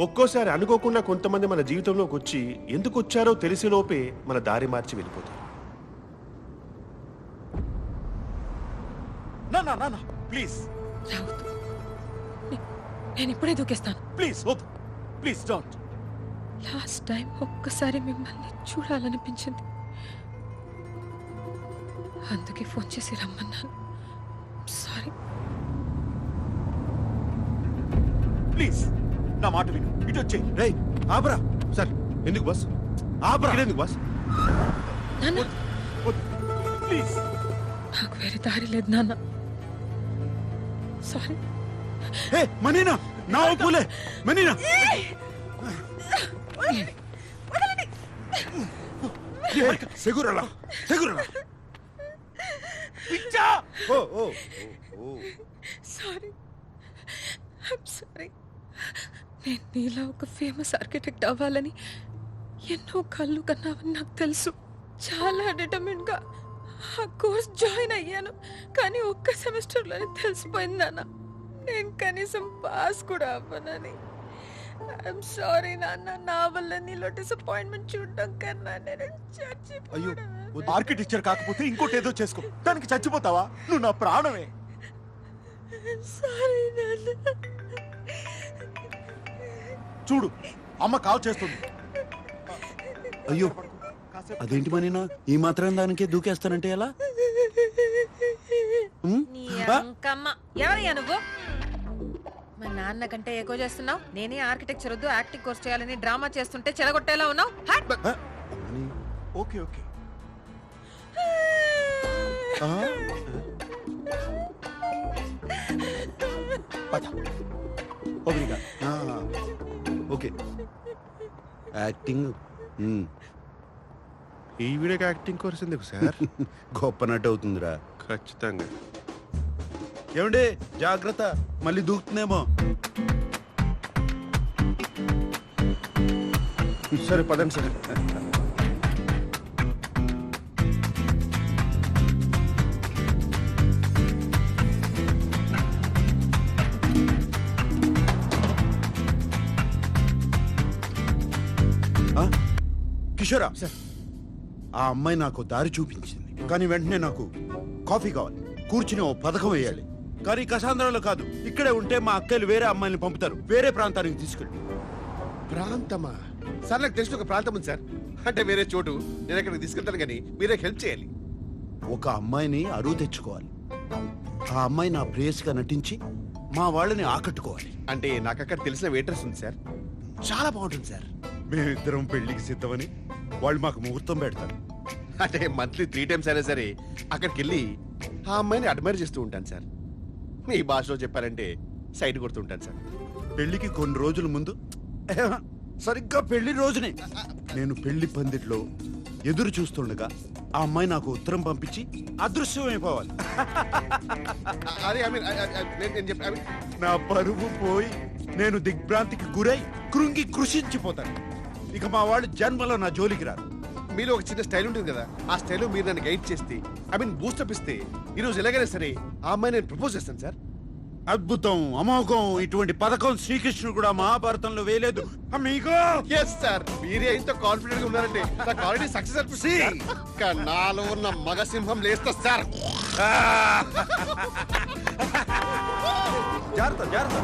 ఒక్కోసారి అనుకోకుండా కొంతమంది మన జీవితంలోకి వచ్చి ఎందుకు వచ్చారో తెలిసి లోపే మన దారి మార్చి వెళ్ళిపోతారు. నా నా నా ప్లీజ్. రావద్దు. నేను ఇప్పుడే దూకేస్తాను. ప్లీజ్ వద్దు. Please don't. లాస్ట్ టైం ఒక్కసారి మిమ్మల్ని చూడాలనిపించింది. అందుకే ఫోన్ చేసి రమ్మన్నాను. సారీ. ప్లీజ్. నా మాట విను. ఇటు వచ్చే రేయ్ ఆపరా. సార్ ఎందుకు బస్? ఆపరా. ఎందుకు బస్? నాన్న. ప్లీజ్. నాకు వేరే దారి లేదు నాన్న. సారీ హే మనీనా. నా ఒప్పులే మనీనా. సెగురలా సెగురలా. పిచ్చా. Oh oh oh sorry I'm sorry నేను నీలా ఒక ఫేమస్ ఆర్కిటెక్ట్ అవ్వాలని ఎన్నో కళ్ళు కన్నావని నాకు తెలుసు. చాలా డిటర్మిన్గా ఆ కోర్స్ జాయిన్ అయ్యాను. కానీ ఒక్క సెమిస్టర్లోనే తెలిసిపోయింది నాన్న. నేను కనీసం పాస్ కూడా అవ్వనని. ఐఎమ్ సారీ నాన్న నా వల్ల నీలో డిసప్పాయింట్మెంట్ చూడడం కన్నా నేను అయ్యో చచ్చిపోయాను ఆర్కిటెక్చర్ కాకపోతే ఇంకోటి ఏదో చేసుకో. దానికి చచ్చిపోతావా? నువ్వు నా ప్రాణమే. సారీ నాన్న. చూడు అమ్మ కాల్ చేస్తుంది. అయ్యో అదేంటి మనీనా ఈ మాత్రం దానికే దూకేస్తానంటే ఎలా? ఉమ్? నీ ఆ? అంకమ్మ. ఎవరయ్యా నువ్వు? మా నాన్న కంటే ఎక్కువ చేస్తున్నావు. నేనే ఆర్కిటెక్చర్ వద్దు యాక్టింగ్ కోర్స్ చేయాలని డ్రామా చేస్తుంటే చెడగొట్టేలా ఉన్నావు. హట్! మనీ, ఓకే ఓకే. ఆ? పద. ఓపెనింగా. ఆ, ఓకే యాక్టింగ్ ఉమ్, ఈ వీడియోకి యాక్టింగ్ కోర్స్ ఎందుకు సార్ గొప్ప నటు అవుతుందిరా. ఖచ్చితంగా. ఏమండి? జాగ్రత్త. మళ్ళీ దూకుతుందేమో సరే పదండి సార్. కిషోరా ఆ అమ్మాయి నాకు దారి చూపించింది. కానీ వెంటనే నాకు కాఫీ కావాలి. కూర్చుని ఓ పథకం వేయాలి. కానీ కసాంధ్రాలో కాదు. ఇక్కడే ఉంటే మా అక్కలు వేరే అమ్మాయిని పంపుతారు. వేరే ప్రాంతానికి తీసుకెళ్ళి. ప్రాంతమా? సార్ నాకు తెలిసిన ఒక ప్రాంతం ఉంది సార్. అంటే వేరే చోటు. నేను అక్కడికి తీసుకెళ్తాను కానీ మీరే హెల్ప్ చేయాలి. ఒక అమ్మాయిని అరువు తెచ్చుకోవాలి. ఆ అమ్మాయి నా ప్రేయస్గా నటించి మా వాళ్ళని ఆకట్టుకోవాలి. అంటే నాకు అక్కడ తెలిసిన వెయిటర్స్ ఉంది సార్. చాలా బాగుంటుంది సార్. మేమిద్దరం పెళ్ళికి సిద్ధమని వాళ్ళు మాకు ముహూర్తం పెడతారు. అంటే మంత్లీ త్రీ టైమ్స్ అయినా సరే అక్కడికి వెళ్ళి ఆ అమ్మాయిని అడ్మైర్ చేస్తూ ఉంటాను సార్. మీ భాషలో చెప్పారంటే సైడ్ కొడుతూ ఉంటాను సార్. పెళ్ళికి కొన్ని రోజుల ముందు? సరిగ్గా పెళ్ళి రోజునే. నేను పెళ్ళి పందిట్లో ఎదురు చూస్తుండగా ఆ అమ్మాయి నాకు ఉత్తరం పంపించి అదృశ్యమైపోవాలి. నా పరువు పోయి నేను దిగ్భ్రాంతికి గురై కృంగి కృషించిపోతాను. ఇక మా వాళ్ళు జన్మలో నా జోలికి రారు. మీలో ఒక చిన్న స్టైల్ ఉంటుంది కదా ఆ స్టైల్లో మీరు నన్ను గైడ్ చేస్తే ఐ మీన్ బూస్టప్ ఇస్తే ఈ రోజు ఎలాగైనా సరే ఆ అమ్మాయి నేను ప్రపోజ్ చేస్తాను సార్. అద్భుతం అమోఘం ఇటువంటి పథకం శ్రీకృష్ణుడు కూడా మహాభారతంలో వేయలేదు. మీకు ఎస్ సార్ మీరే ఇంత కాన్ఫిడెంట్గా ఉన్నారంటే నాకు ఆల్రెడీ సక్సెస్ అనిపిస్తుంది ఇంకా నాలో ఉన్న మగ సింహం లేస్తా సార్ జాగ్రత్త జాగ్రత్త.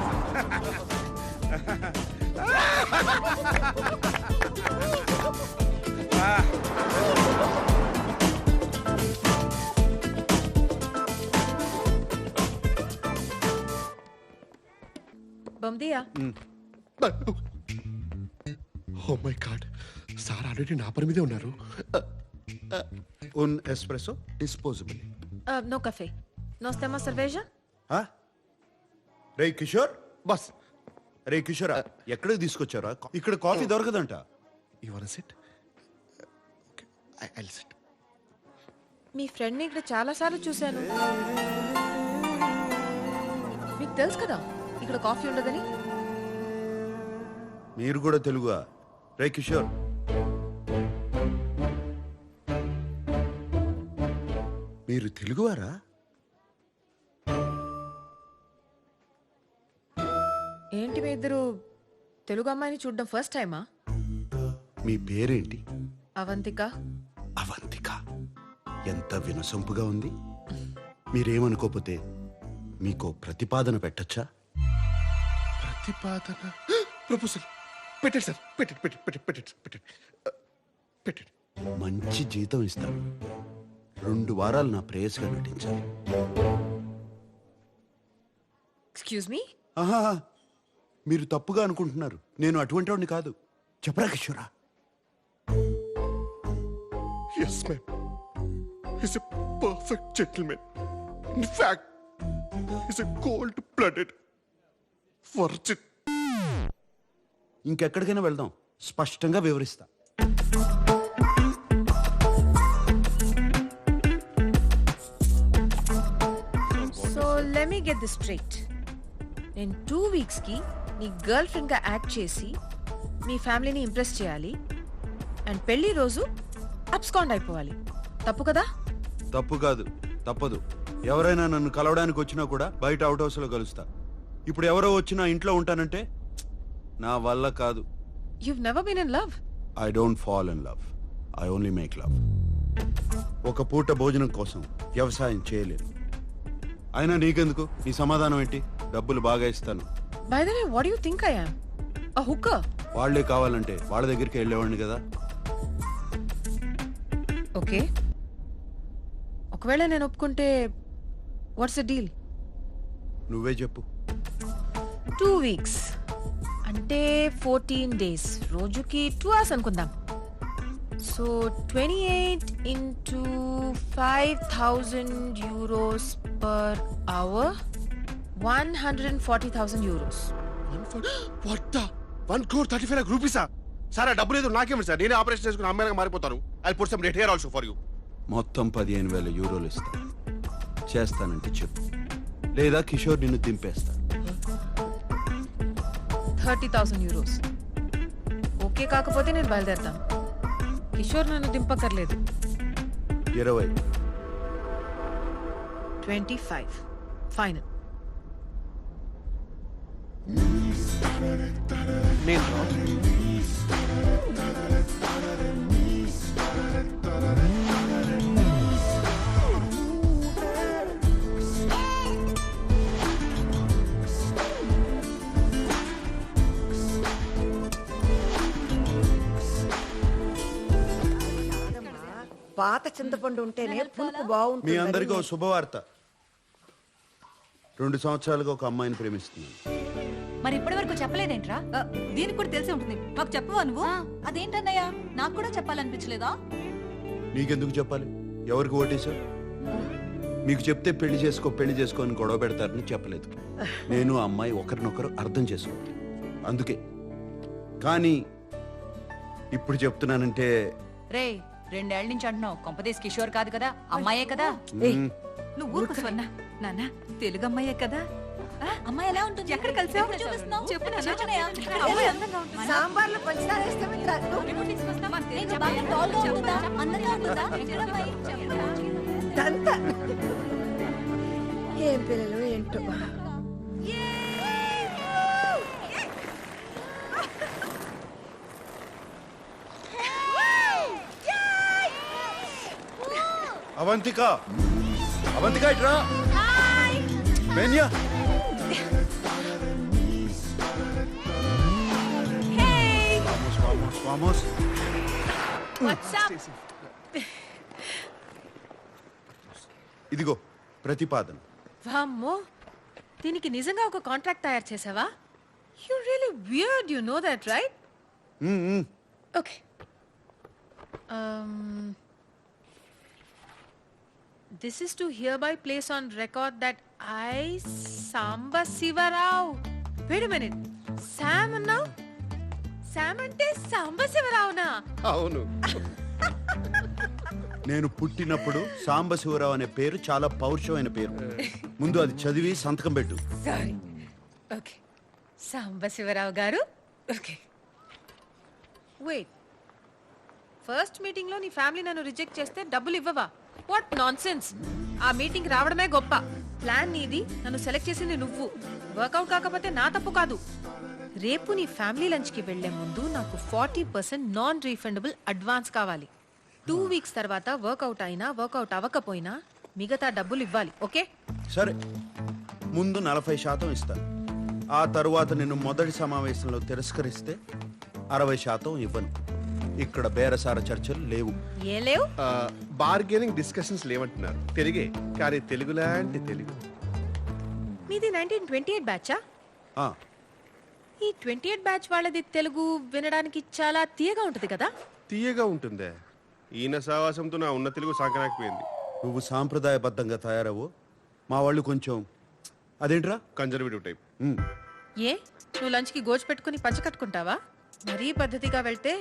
బొమ్దియా oh my god sir already నా పని మీదే ఉన్నారు. ఉన్ ఎస్ప్రెసో డిస్పోజబుల్ నో కఫే నో స్టెమా సర్వేజా రే కిషోర్ బస్ రే కిషోర్ ఎక్కడికి తీసుకొచ్చారా? ఇక్కడ coffee దొరకదంట. You want sit I I sit me ఫ్రెండ్ని ఇక్కడ చాలా సార్లు చూశాను. మీకు తెలుసు కదా? ఇక్కడ కాఫీ ఉండదని? మీరు కూడా తెలుగుగా రే కిషోర్. మీరు తెలుగువారా? ఏంటి మీ ఇద్దరు తెలుగు అమ్మాయిని చూడడం ఫస్ట్ టైమా? మీ పేరేంటి? అవంతిక. అవంతిక. ఎంత వినసొంపుగా ఉంది. మీరేమనుకోపోతే మీకో ప్రతిపాదన పెట్టచ్చా? ప్రతిపాదన ప్రపోజల్. పెట్టండి సార్. పెట్టండి పెట్టండి పెట్టండి పెట్టండి పెట్టండి. పెట్టండి. మంచి జీతం ఇస్తాను. రెండు వారాలు నా ప్రేయస్గా నటించాలి. ఎక్స్క్యూజ్ మీ ఆహా మీరు తప్పుగా అనుకుంటున్నారు. నేను అటువంటి వాడిని కాదు. చెప్పరా కిషోరా? Yes ma'am is a perfect gentleman in fact is a cold blooded virgin ఇంకెక్కడికైనా వెళ్దాం. స్పష్టంగా వివరిస్తా. So let me get this straight నేను టూ వీక్స్కి నీ గర్ల్ ఫ్రెండ్గా యాక్ట్ చేసి మీ ఫ్యామిలీని ఇంప్రెస్ చేయాలి అండ్ పెళ్ళి రోజు అబ్స్కాండ్ అయిపోవాలి. తప్పు కదా? తప్పు కాదు తప్పదు. ఎవరైనా నన్ను కలవడానికి వచ్చినా కూడా బయట అవుట్ హౌస్లో కలుస్తా. ఇప్పుడు ఎవరో వచ్చినా ఇంట్లో ఉంటానంటే నా వల్ల కాదు. You never been in love I don't fall in love I only make love ఒక పూట భోజనం కోసం వ్యవసాయం చేయలేను. అయినా నీకెందుకు? నీ సమాధానం ఏంటి? డబ్బులు బాగా ఇస్తాను. By the way what you think I am a hooker వాళ్ళే కావాలంటే వాళ్ళ దగ్గరికి వెళ్ళేవాడిని కదా. ఓకే ఒకవేళ నేను ఒప్పుకుంటే వాట్స్ ద డీల్ నువ్వే చెప్పు. Two weeks. అంటే ఫోర్టీన్ డేస్. రోజుకి టూ అవర్స్ అనుకుందాం. So twenty eight into five thousand euros per hour. One hundred and forty thousand euros. What one crore thirty five రూపీసా? Sir ఆ డబ్బు లేదు నాకేమి సార్? నేనే ఆపరేషన్ చేసుకుని అమ్మాయిగా మారిపోతాను. I put some red hair also for you మొత్తం పదిహేను వేల యూరోలు ఇస్తా. చేస్తానంటే చెప్పు. లేదా కిషోర్ నిన్ను దింపేస్తా. Thirty thousand euros. ఓకే కాకపోతే నేను బయలుదేరుతాను. కిషోర్ నన్ను దింపక్కర్లేదు. ఇరవై. Twenty five. ఫైనల్. నేను పాత చింతపండు ఉంటేనే పులుపు మీ బాగుంటుంది అందరికీ ఒక శుభవార్త. రెండు సంవత్సరాలుగా ఒక అమ్మాయిని ప్రేమిస్తున్నాను. మరి ఇప్పటి వరకు చెప్పలేదేంట్రా? దీనికి కూడా తెలిసి ఉంటుంది. మాకు చెప్పవా నువ్వు? అదేంటన్నయ్య? నాకు కూడా చెప్పాలనిపించలేదా? నీకెందుకు చెప్పాలి? ఎవరికి ఓటేశావు? మీకు చెప్తే పెళ్ళి చేసుకో పెళ్ళి చేసుకో అని గొడవ పెడతారని చెప్పలేదు. నేను ఆ అమ్మాయి ఒకరినొకరు అర్థం చేసుకోవాలి అందుకే. కానీ ఇప్పుడు చెప్తున్నానంటే రే రెండేళ్ళ నుంచి అంటున్నావు. కొంపదేశ్ కిషోర్ కాదు కదా అమ్మాయే కదా. నువ్వు ఊరుకు స్వర్ణ. నాన్న తెలుగు అమ్మాయే కదా. ఆ, అమ్మాయి ఎలా ఉంటుంది? ఎక్కడ కలిసావు? చూపిస్తున్నావు? చెప్పు నాన్న. అమ్మాయి అందంగా ఉంటుందా? సాంబార్లో పంచదార వేస్తామే కాదు రిమోట్ తీసుకొస్తా. నేను బాగా tall గా ఉంటుందా? అందంగా ఉంటుందా? చూడమ్మాయి, చెప్పురా. ఇదంతా ఏం పిల్లలు ఏంటో? అవంతిక. అవంతిక ఇట్రా Vamos, vamos. ఇదిగో ప్రతిపాదన. వామ్మో. దీనికి నిజంగా ఒక కాంట్రాక్ట్ తయారు చేసావా? You really weird you know that right. Okay Um, this is to hereby place on record that I Samba Shivarao wait minute Sam అన్నావు శామ్ అంటే సాంబ శివరావునా అవును. నేను పుట్టినప్పుడు సాంబశివరావు అనే పేరు చాలా పౌరుషమైన పేరు. ముందు అది చదివి సంతకం పెట్టు. సారీ ఓకే సాంబ శివరావు గారు? ఓకే వెయిట్ ఫస్ట్ మీటింగ్లో నీ ఫ్యామిలీ నన్ను రిజెక్ట్ చేస్తే డబ్బులు ఇవ్వవా? వాట్ నాన్ ఆ మీటింగ్ రావడమే గొప్ప. ప్లాన్ నీది నన్ను సెలెక్ట్ చేసింది నువ్వు. వర్కౌట్ కాకపోతే నా తప్పు కాదు. రేపు నీ ఫ్యామిలీ లంచ్కి వెళ్ళే ముందు నాకు forty percent non refundable advance కావాలి. టూ వీక్స్ తర్వాత వర్కౌట్ అయినా వర్కౌట్ అవ్వకపోయినా మిగతా డబ్బులు ఇవ్వాలి ఓకే? సరే. ముందు నలభై శాతం ఇస్తాను ఆ తరువాత నిన్ను మొదటి సమావేశంలో తిరస్కరిస్తే అరవై శాతం ఇవ్వను. ఇక్కడ బేరసార చర్చలు లేవు. ఏ లేవు? బార్గెనింగ్ డిస్కషన్స్ లేవంటున్నారు. తెలుగే కానీ తెలుగు లాంటి తెలుగు. మీది నైన్టీన్ ట్వంటీ ఎయిట్ బ్యాచా ఆ, ఈ ట్వంటీ ఎయిట్ బ్యాచ్ వాళ్ళది తెలుగు వినడానికి చాలా తీయగా ఉంటుంది కదా? తీయగా ఉంటుందే. ఈయన సావాసంతో నా ఉన్న తెలుగు సాగనాకపోయింది నువ్వు సాంప్రదాయబద్ధంగా తయారవు మా వాళ్ళు కొంచెం అదేంట్రా? Conservative type. ఉమ్, ఏ? నువ్వు లంచ్కి గోజు పెట్టుకుని పంచ కట్టుకుంటావా? మరీ పద్ధతిగా వెళ్తే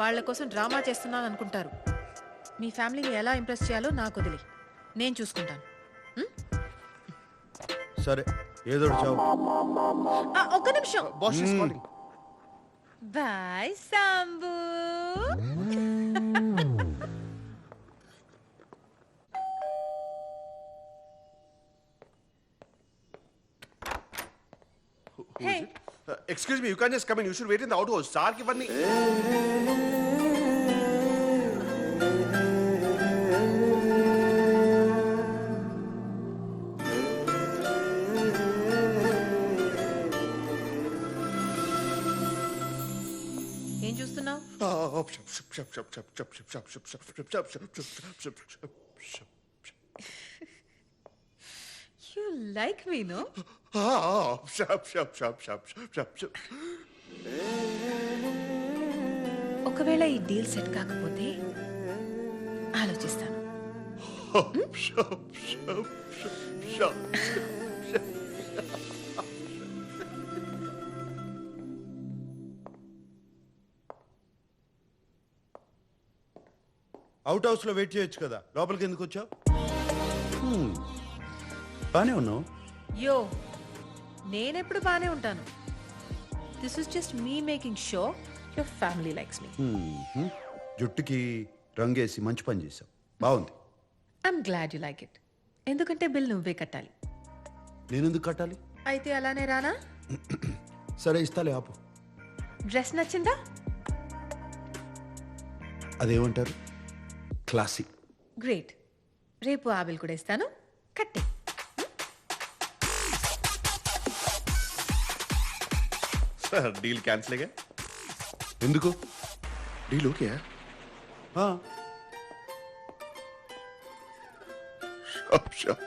వాళ్ళ కోసం డ్రామా చేస్తున్నాను అనుకుంటారు. మీ ఫ్యామిలీని ఎలా ఇంప్రెస్ చేయాలో నాకు వదిలి. నేను చూసుకుంటాను. సరే ఏదో ఒకటి చావు. ఆ, ఒక్క నిమిషం. Boss boy Sambu. Hey. Excuse me you can just come in you should wait in the out house సార్కి ఇవన్నీ ఏం చూస్తున్నావు యూ లైక్ మీ నో ఒకవేళ ఈ డీల్ సెట్ కాకపోతే ఆలోచిస్తాను. అవుట్ హౌస్లో వెయిట్ చేయొచ్చు కదా. లోపలికి ఎందుకు వచ్చావు? హ్మ్, బానే ఉన్నావు. యో నేనెప్పుడు బానే ఉంటాను. This is just me making show your family likes me. జుట్టుకి రంగేసి మంచి పని చేసావు బాగుంది. I'm glad you like it ఎందుకంటే బిల్ నువ్వే కట్టాలి. నేనెందుకు కట్టాలి? అయితే అలానే రానా? సరే ఇస్తాలే ఆపు. డ్రెస్ నచ్చిందా? అదేమంటారు? క్లాసిక్ గ్రేట్ రేపు ఆ బిల్ కూడా ఇస్తాను. కట్టే. డీల్ క్యాన్సిల్ ఎందుకు? Deal okay shop shop.